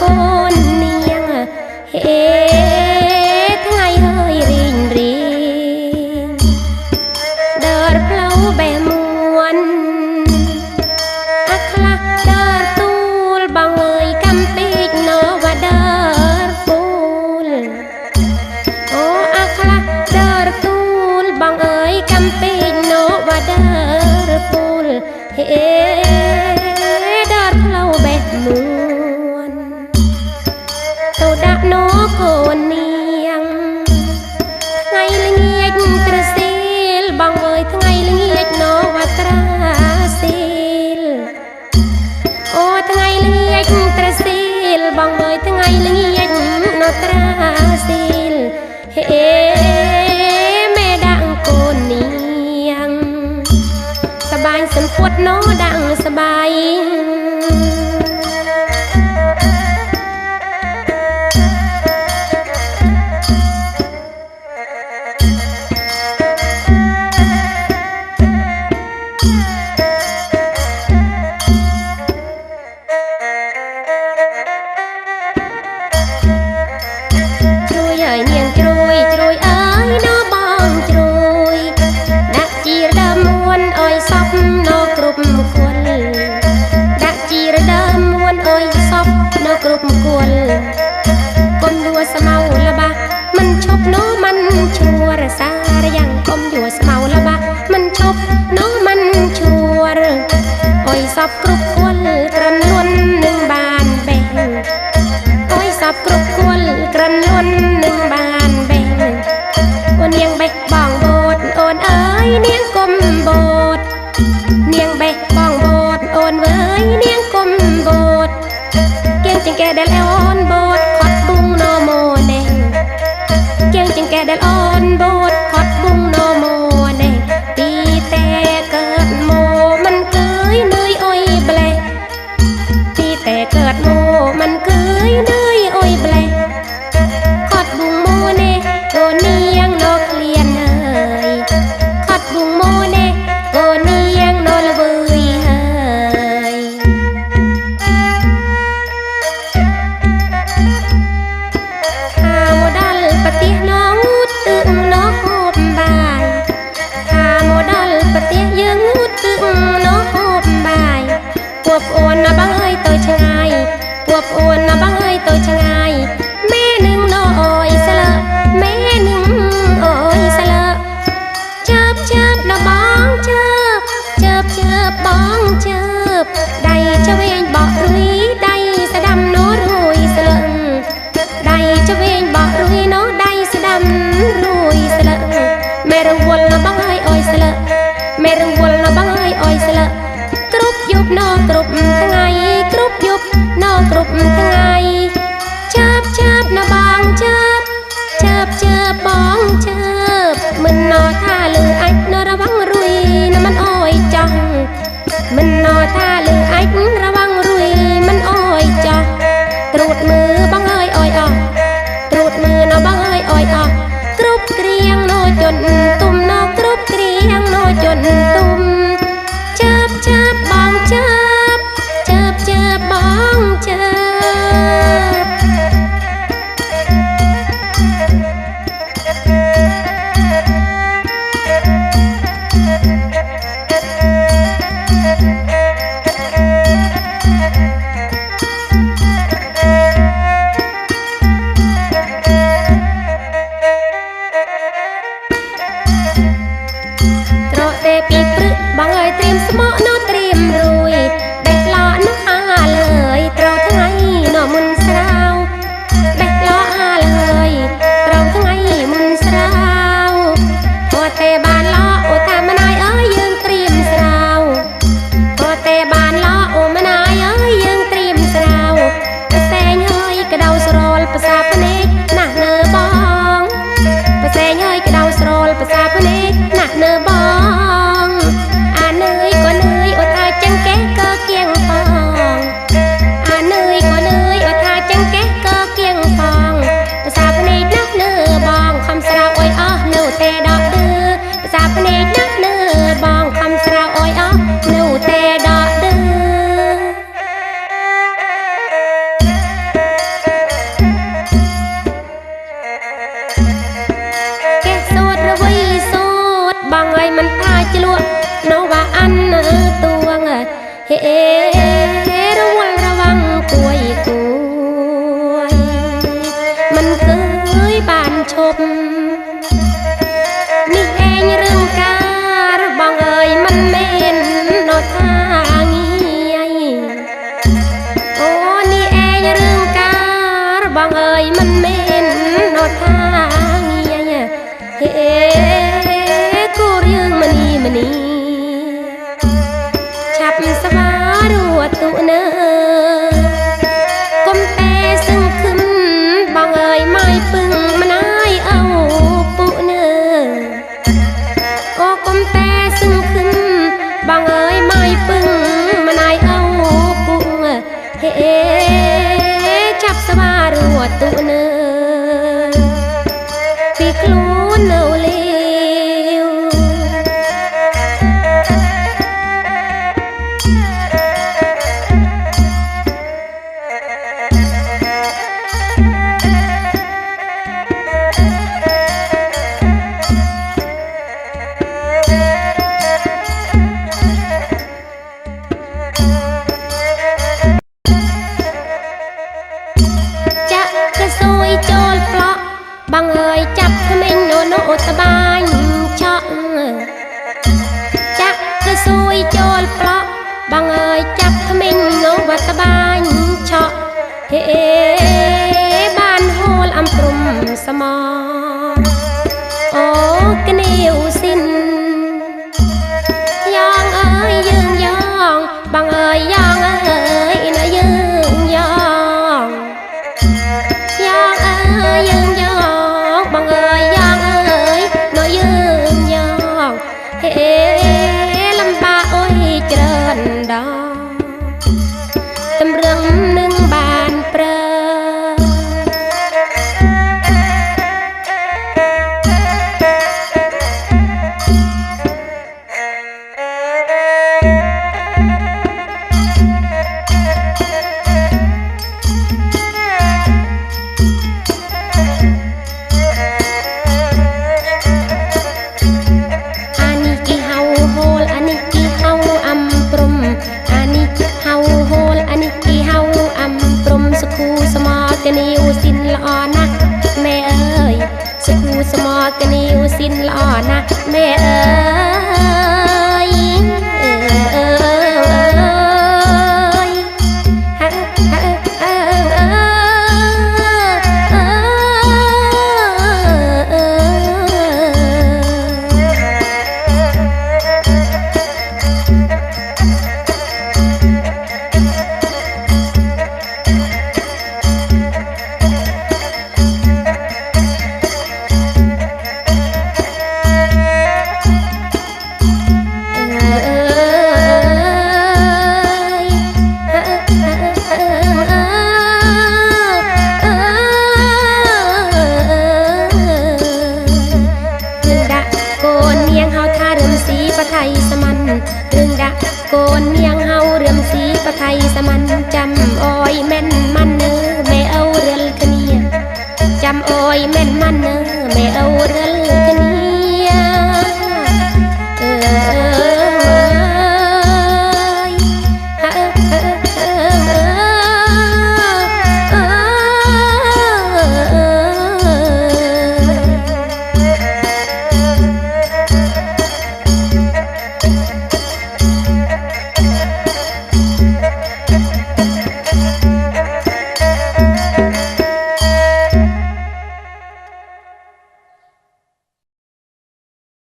ก้นเนียงเฮ สเฮ้แม่ดังกนเนียง สบายสันปวดน้อดังสบาย สาระยังคมอยู่สเมาละบะมันชบน้องมันชัวร์อ้อยสอบกรุบกวนกรันล้วนหนึ่งบานเบ่งอ้อยสอบกรุบกวนกรันล้วนหนึ่งบานเบ่งวันเนียงเบกบองโบดโอนเอ้ยเนียงกลมโบดเนียงเบกบองโบดโอนเว้ยเนียงกลมโบดเกี่ยงจิงแกเดลเอว វល់បងហើយអើយស្លឹកមេរងវល់បងហើយអើយស្លឹកគ្រប់យប់ណគ្រប់ថ្ងៃគ្រប់យប់ណគ្រប់ថ្ងៃចាបចាបណបងចាបចាបចាបបងចាបមិនណថាលឺអាចណរវងរួយណមិនអើយចង់មិន บ้านล้ออุตา รือตวงเฮ้ระวังระวังกวยกวย มันเกยบานชม អូតបាញ់ឆក់ចាក់ទៅសួយចូលប្រក់បងអើយចាប់ថ្មិញនោះវត្តបាញ់ឆក់ហេបានហូលអំព្រំសមអូកនាវ สมอกนิวสินล่อนะแม่เอ๋ย